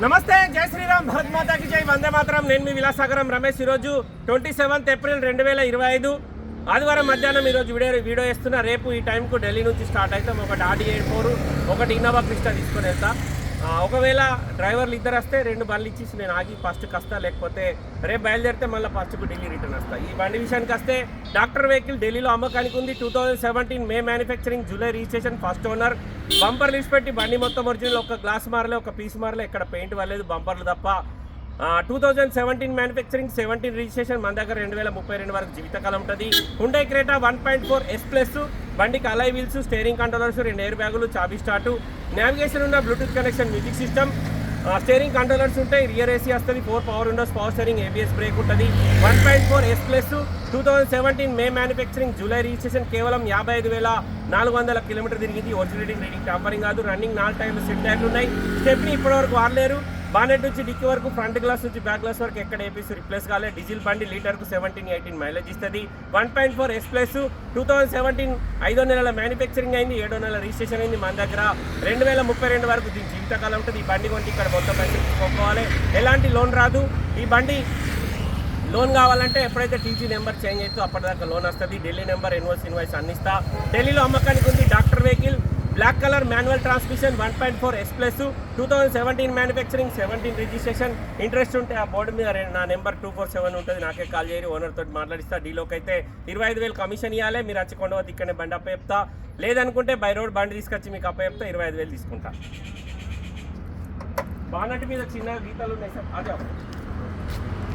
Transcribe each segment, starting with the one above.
నమస్తే జై శ్రీరామ్ భరత్ మాతాకి జై వందే మాత్రం. నేను మీ విలాసాగరం రమేష్. ఈరోజు ట్వంటీ సెవెంత్ ఏప్రిల్ రెండు వేల ఇరవై ఐదు. ఆదివారం మధ్యాహ్నం ఈరోజు వీడియో వీడియో వేస్తున్నా రేపు ఈ టైంకు ఢిల్లీ నుంచి స్టార్ట్ అవుతాం. ఒకటి ఆడి ఎయిర్ ఫోర్ ఒకటి ఇన్నోవా క్రిస్టా తీసుకొని వెళ్తా. ఒకవేళ డ్రైవర్లు ఇద్దరు వస్తే రెండు బండ్లు ఇచ్చేసి నేను ఆగి ఫస్ట్ కస్తా లేకపోతే రేపు బయలుదేరితే మళ్ళీ ఫస్ట్కు ఢిల్లీ రిటర్న్ వస్తా. ఈ బండి విషయానికి వస్తే డాక్టర్ వెహికల్ ఢిల్లీలో అమ్మకానికి ఉంది. Two thousand seventeen May manufacturing July registration first owner. Bumper list పెట్టి బండి మొత్తం ఒరిజినల్ ఒక గ్లాస్ మారలే ఒక పీస్ మారలే ఇక్కడ పెయింట్ వల్లేదు బంపర్లు తప్ప two thousand seventeen manufacturing seventeen registration మన దగ్గర రెండు వేల ముప్పై రెండు వరకు జీవితకాలం ఉంటుంది. Hyundai Creta one point four S plus బండికి అలై వీల్స్ స్టేరింగ్ కంట్రోలర్స్ రెండు ఎయిర్ బ్యాగులు చాబీ స్టార్టు. నావిగేషన్ ఉన్న Bluetooth connection music system steering controllers ఉంటాయి రియర్ ఏసీ వస్తుంది four power windows power steering ABS brake ఉంటుంది. One point four S plus two thousand seventeen May manufacturing July registration కేవలం యాభై ఐదు వేల నాలుగు వందల కిలోమీటర్ తిరిగింది. ఒరిజినల్ రీడింగ్ టంపరింగ్ కాదు రన్నింగ్ నాలుగు టైర్లు సెట్ టైర్లు ఉన్నాయి. స్టెప్ని ఇప్పటివరకు వాడలేరు. బానెట్ నుంచి డిక్కి వరకు ఫ్రంట్ గ్లాస్ నుంచి బ్యాక్ గ్లాస్ వరకు ఎక్కడ ఏపీసీ రిప్లేస్ కాలే. డీజిల్ బండి లీటర్కు సెవెంటీన్ ఎయిటీన్ మైలేజ్ ఇస్తుంది. One point four S plus two thousand seventeen ఐదో నెలల మ్యానుఫ్యాక్చరింగ్ అయింది ఏడో నెల రిజిస్ట్రేషన్ అయింది మన దగ్గర. రెండు వేల ముప్పై రెండు వరకు దీని జీవితకాలం ఉంటుంది. ఈ బండి కొంటే ఇక్కడ మొత్తం పైసలు తీసుకోవాలి ఎలాంటి లోన్ రాదు. ఈ బండి లోన్ కావాలంటే ఎప్పుడైతే టీజీ నెంబర్ చేంజ్ అవుతుందో అప్పటిదాకా లోన్ వస్తుంది. ఢిల్లీ నెంబర్ ఇన్వాయిస్ ఇన్వాయిస్ అందిస్తా ఢిల్లీలో అమ్మకానికి ఉంది doctor vehicle. Black colour manual transmission one point four S plus two thousand seventeen manufacturing seventeen registration interest ఉంటే ఆ బోర్డు మీద నా నెంబర్ టూ ఫోర్ సెవెన్ ఉంటుంది. నాకే కాల్ చేయరు ఓనర్ తోటి మాట్లాడిస్తా. డీలోకి అయితే ఇరవై ఐదు వేలు కమిషన్ ఇవ్వాలి మీరు వచ్చి కొండవద్దు ఇక్కడనే బండి అప్ప చెప్తా లేదనుకుంటే బై రోడ్ బండి తీసుకొచ్చి మీకు అప్పచెప్తా ఇరవై ఐదు వేలు తీసుకుంటా. బానట్ మీద చిన్న గీతలు ఉన్నాయి సార్. అదే.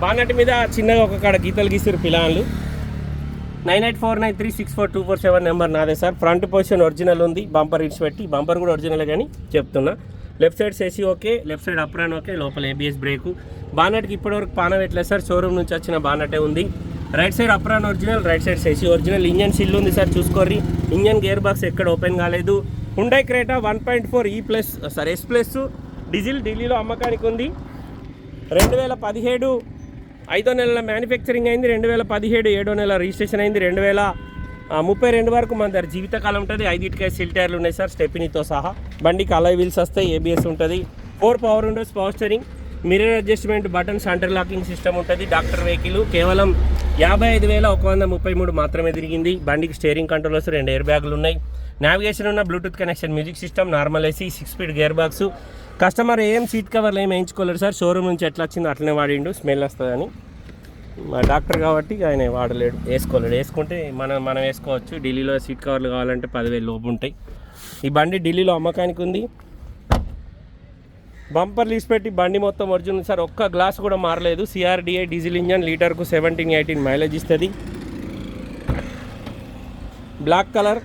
బానట్ మీద చిన్నగా ఒక కాడ గీతలు గీసారు పిల్లలు nine eight four nine three six four two four seven number నాదే సార్. ఫ్రంట్ పొజిషన్ ఒరిజినల్ ఉంది. బంపర్ ఇడ్స్ పెట్టి బంపర్ కూడా ఒరిజినల్ కానీ చెప్తున్నా. లెఫ్ట్ సైడ్ సేసి okay left side apron okay లోపల ఏబిఎస్ బ్రేక్ బానట్కి ఇప్పటివరకు పాన పెట్టలేదు సార్? షోరూమ్ నుంచి వచ్చిన బానటే ఉంది. Right side apron original right side AC original. Engine seal ఉంది సార్ చూసుకోర్రి. ఇంజన్ గేర్ బాక్స్ ఎక్కడ ఓపెన్ కాలేదు. Hyundai Creta one point four E plus sir S plus diesel ఢిల్లీలో అమ్మకానికి ఉంది. రెండు వేల పదిహేడు ఐదో నెలల మ్యానుఫ్యాక్చరింగ్ అయింది రెండు వేల పదిహేడు ఏడో నెల రిజిస్ట్రేషన్ అయింది రెండు వేల ముప్పై రెండు వరకు మన దగ్గర జీవితకాలం ఉంటుంది. ఐదింటికై సిల్ టైర్లు ఉన్నాయి సార్ స్టెపినీతో సహా. బండికి అలై వీల్స్ వస్తాయి ఏబిఎస్ ఉంటుంది. Four power windows power steering mirror adjustment button centre locking system ఉంటుంది. డాక్టర్ వెహికల్ కేవలం యాభై ఐదు వేల ఒక వంద ముప్పై మూడు మాత్రమే తిరిగింది. బండికి స్టేరింగ్ కంట్రోలర్స్ రెండు ఎయిర్ బ్యాగులు ఉన్నాయి. నావిగేషన్ ఉన్న Bluetooth connection music system normal AC six speed gear box customer ఏం సీట్ కవర్లు ఏం వేయించుకోలేరు సార్. షోరూమ్ నుంచి ఎట్లా వచ్చిందో అట్లనే వాడిండు. స్మెల్ వస్తుందని. మా డాక్టర్ కాబట్టి ఆయన వాడలేడు. వేసుకోలేడు. వేసుకుంటే మనం మనం వేసుకోవచ్చు. ఢిల్లీలో సీట్ కవర్లు కావాలంటే పదివేలు లోపు ఉంటాయి. ఈ బండి ఢిల్లీలో అమ్మకానికి ఉంది. బంపర్ లీస్ పెట్టి బండి మొత్తం ఒరిజినల్ సార్. ఒక్క గ్లాస్ కూడా మారలేదు. సిఆర్డిఏ డీజిల్ ఇంజన్ లీటర్కు సెవెంటీన్ ఎయిటీన్ మైలేజ్ ఇస్తుంది. Black colour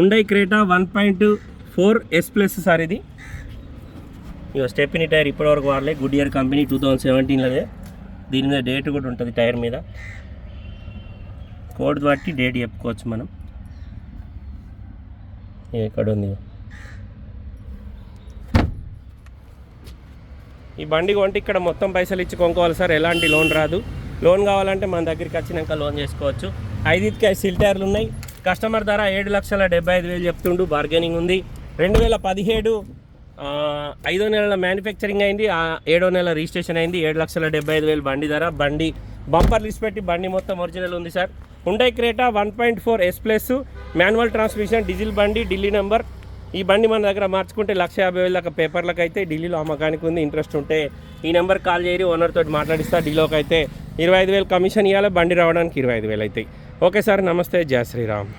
Hyundai Creta one point four S plus sir ఇది. ఇక స్టెప్ని టైర్ ఇప్పటివరకు వాడలే. Goodyear company two thousand సెవెంటీన్లోదే దీని మీద డేట్ కూడా ఉంటుంది టైర్ మీద. కోడ్ బట్టి డేట్ చెప్పుకోవచ్చు మనం. ఎక్కడ ఉంది ఈ బండి కొంటే ఇక్కడ మొత్తం పైసలు ఇచ్చి కొనుక్కోవాలి సార్. ఎలాంటి లోన్ రాదు. లోన్ కావాలంటే మన దగ్గరికి వచ్చినాక లోన్ చేసుకోవచ్చు. ఐదుకి ఐదు సిల్ టైర్లు ఉన్నాయి. కస్టమర్ ధర ఏడు లక్షల డెబ్బై ఐదు వేలు చెప్తుండు. బార్గెనింగ్ ఉంది. రెండు వేల పదిహేడు ఐదో నెలల మ్యానుఫ్యాక్చరింగ్ అయింది ఆ ఏడో నెల రిజిస్ట్రేషన్ అయింది ఏడు లక్షల డెబ్బై ఐదు వేలు బండి ధర బండి బంపర్ లిస్ట్ పెట్టి బండి మొత్తం ఒరిజినల్ ఉంది sir. Hyundai Creta one point four S plus manual transmission diesel బండి ఢిల్లీ నెంబర్ ఈ బండి మన దగ్గర మార్చుకుంటే లక్ష యాభై వేల దాకా పేపర్లకు అయితే ఢిల్లీలో అమ్మకానికి ఉంది ఇంట్రెస్ట్ ఉంటే. ఈ నెంబర్ కాల్ చేయరి ఓనర్ తోటి మాట్లాడిస్తా ఢిల్లీలోకి అయితే ఇరవై ఐదు వేలు కమిషన్ ఇవ్వాలి బండి రావడానికి ఇరవై ఐదు వేలు అవుతాయి. ఓకే సార్ నమస్తే జయ శ్రీరామ్.